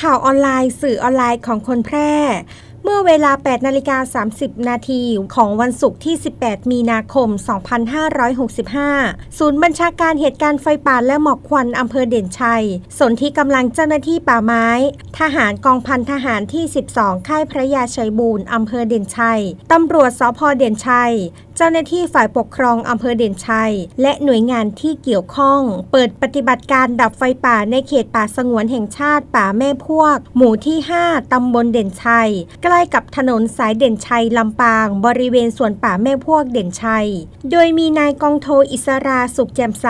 ข่าวออนไลน์ สื่อออนไลน์ของคนแพร่ มื่อเวลา 8 นาฬิกา 30 นาทีของวันศุกร์ที่ 18 มีนาคม 2565 ศูนย์บัญชาการเหตุการณ์ไฟป่าและหมอกควันอำเภอเด่นชัยสนที่กำลังเจ้าหน้าที่ป่าไม้ ทหารกองพันทหารที่ 12 ค่ายพระยาชัยบูรณ์อำเภอเด่นชัย ตำรวจสพเด่นชัย เจ้าหน้าที่ฝ่ายปกครองอำเภอเด่นชัย และหน่วยงานที่เกี่ยวข้อง เปิดปฏิบัติการดับไฟป่าในเขตป่าสงวนแห่งชาติป่าแม่พวก หมู่ที่ 5 ตำบลเด่นชัยใกล้กับถนนสายเด่นชัยลำปาง บริเวณสวนป่าแม่พวกเด่นชัย โดยมีนายกองโทอิสราสุขแจ่มใส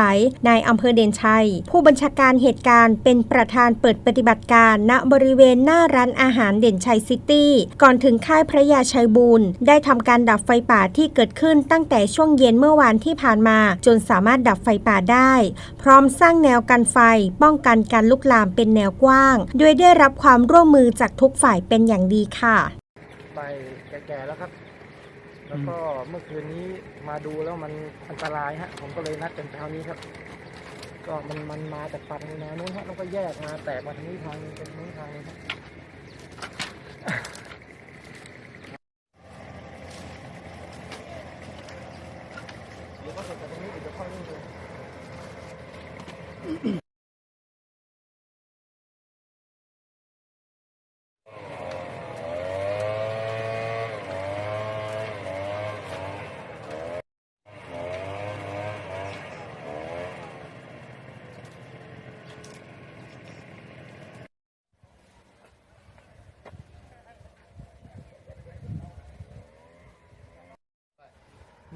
นายอำเภอเด่นชัย ผู้บัญชาการเหตุการณ์เป็นประธานเปิดปฏิบัติการ ณบริเวณหน้าร้านอาหารเด่นชัยซิตี้ก่อนถึงค่ายพระยาชัยบูรณ์ได้ทำการดับไฟป่าที่เกิดขึ้นตั้งแต่ช่วงเย็นเมื่อวานที่ผ่านมา จนสามารถดับไฟป่าได้ พร้อมสร้างแนวกันไฟ ป้องกันการลุกลามเป็นแนวกว้าง โดยได้รับความร่วมมือจากทุกฝ่ายเป็นอย่างดีค่ะ ไปแก่ๆแล้วครับ แล้วก็เมื่อคืนนี้มาดูแล้วมันอันตรายฮะ ผมก็เลยนัดกันเช้านี้ครับ ก็มันมันมาจากฝั่งแนวนู้นฮะแล้วก็แยกมาแตกมาทางนี้ทางนึงเป็นนู้นทางนึงครับเดี๋ยวก็เสร็จจากตรงนี้เดี๋ยวจะค่อยนี่เลย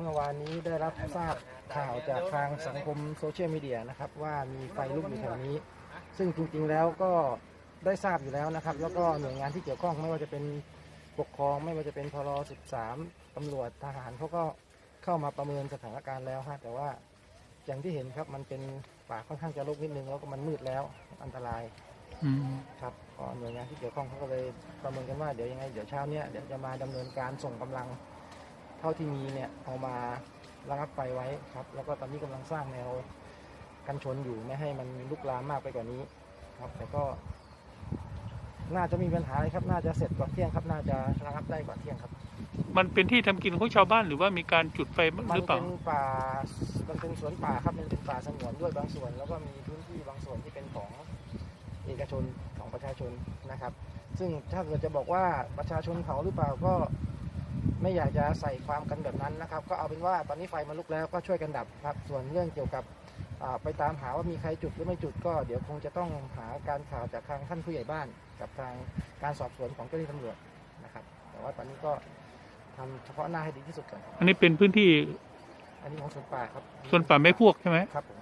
มื่อวานนี้ได้รับทราบข่าวจากทางสังคมโซเชียลมีเดียนะครับว่ามีไฟลุกอยู่แถวนี้ ซึ่งจริงๆแล้วก็ได้ทราบอยู่แล้วนะครับ แล้วก็หน่วยงานที่เกี่ยวข้องไม่ว่าจะเป็นปกครอง ไม่ว่าจะเป็นพล13ตำรวจทหารเขาก็เข้ามาประเมินสถานการณ์แล้วฮะแต่ว่าอย่างที่เห็นครับมันเป็นป่าค่อนข้างจะรกนิดนึงแล้วก็มันมืดแล้วอันตรายครับก็หน่วยงานที่เกี่ยวข้องเขาก็เลยประเมินกันว่าเดี๋ยวยังไงเดี๋ยวเช้าเนี้ยเดี๋ยวจะมาดำเนินการส่งกำลัง เท่าที่มีเนี่ยเอามาระงับไฟไว้ครับ แล้วก็ตอนนี้กำลังสร้างแนวกันชนอยู่ไม่ให้มันลุกลามมากไปกว่านี้ ครับ แต่ก็ น่าจะมีปัญหาเลยครับ น่าจะเสร็จก่อนเที่ยงครับ น่าจะระงับได้ก่อนเที่ยงครับ มันเป็นที่ทำกินของชาวบ้านหรือว่ามีการจุดไฟมันหรือเปล่าเป็นป่ามันเป็นสวนป่าครับมันเป็นป่าสงวนด้วยบางส่วน แล้วก็มีพื้นที่บางส่วนที่เป็นของเอกชนของประชาชนนะครับ ซึ่งถ้าเกิดจะบอกว่าประชาชนเขาหรือเปล่าก็ ไม่อยากจะใส่ความกันแบบนั้นนะครับ ก็เอาเป็นว่าตอนนี้ไฟมันลุกแล้วก็ช่วยกันดับครับ ส่วนเรื่องเกี่ยวกับอ่าไปตามหาว่ามีใครจุดหรือไม่จุดก็เดี๋ยวคงจะต้องหาการข่าวจากทางท่านผู้ใหญ่บ้าน กับทางการสอบสวนของเจ้าหน้าที่ตำรวจนะครับ แต่ว่าตอนนี้ก็ทำเฉพาะหน้าให้ดีที่สุดก่อนอันนี้เป็นพื้นที่อันนี้ของสวนป่าครับ ส่วนป่าไม้พวกใช่ไหมครับผม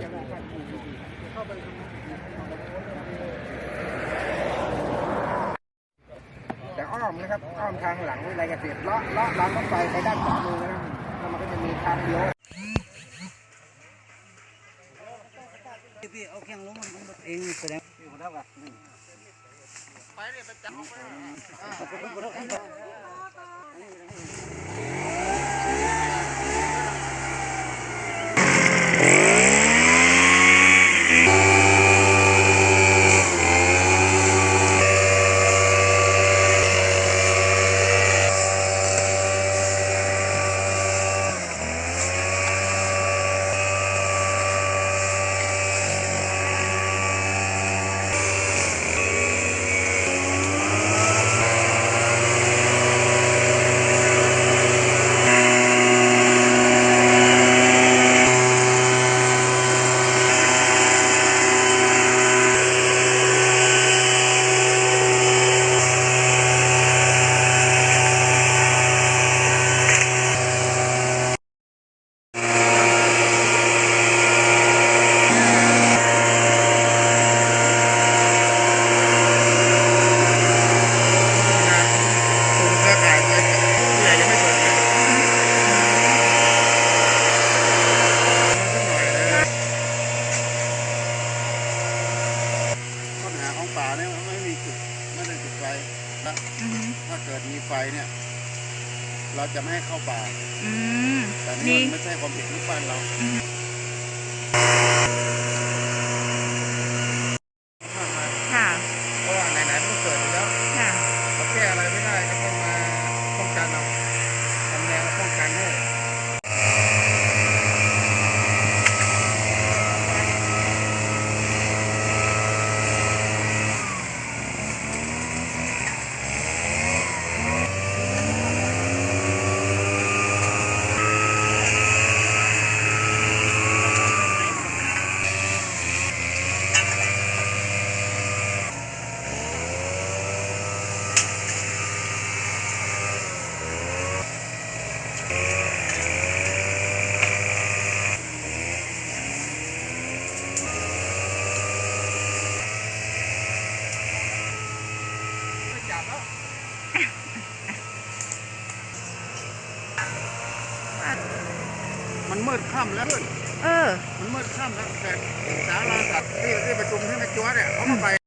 แต่อ้อมนะครับ อ้อมทางหลังวิไลเกษตรเลาะเลาะรางรถไฟไปด้านขวามือนะครับมันก็จะมีทางเลี้ยวพี่เอาแข้งลงมันเองแสดงพี่คนเท่ากันปัญหาของป่าเนี่ยมันไม่มีจุดไม่ได้จุดไฟนะถ้าเกิดมีไฟเนี่ย เราจะไม่ให้เข้าป่า อืมแต่ดีนี่ มันไม่ใช่ความผิดลูกบ้านเราค่ะ เพราะว่าไหนๆมันก็เกิดอยู่แล้ว ค่ะ เราแก้อะไรไม่ได้ก็ต้องมาป้องกันเราทำแนวป้องกันให้ มันมืดค่ำแล้ว เออ มันมืดค่ำแล้วแต่สาราสัตว์ที่ที่ประชุมที่แม่จัวเนี่ยเขาก็ไป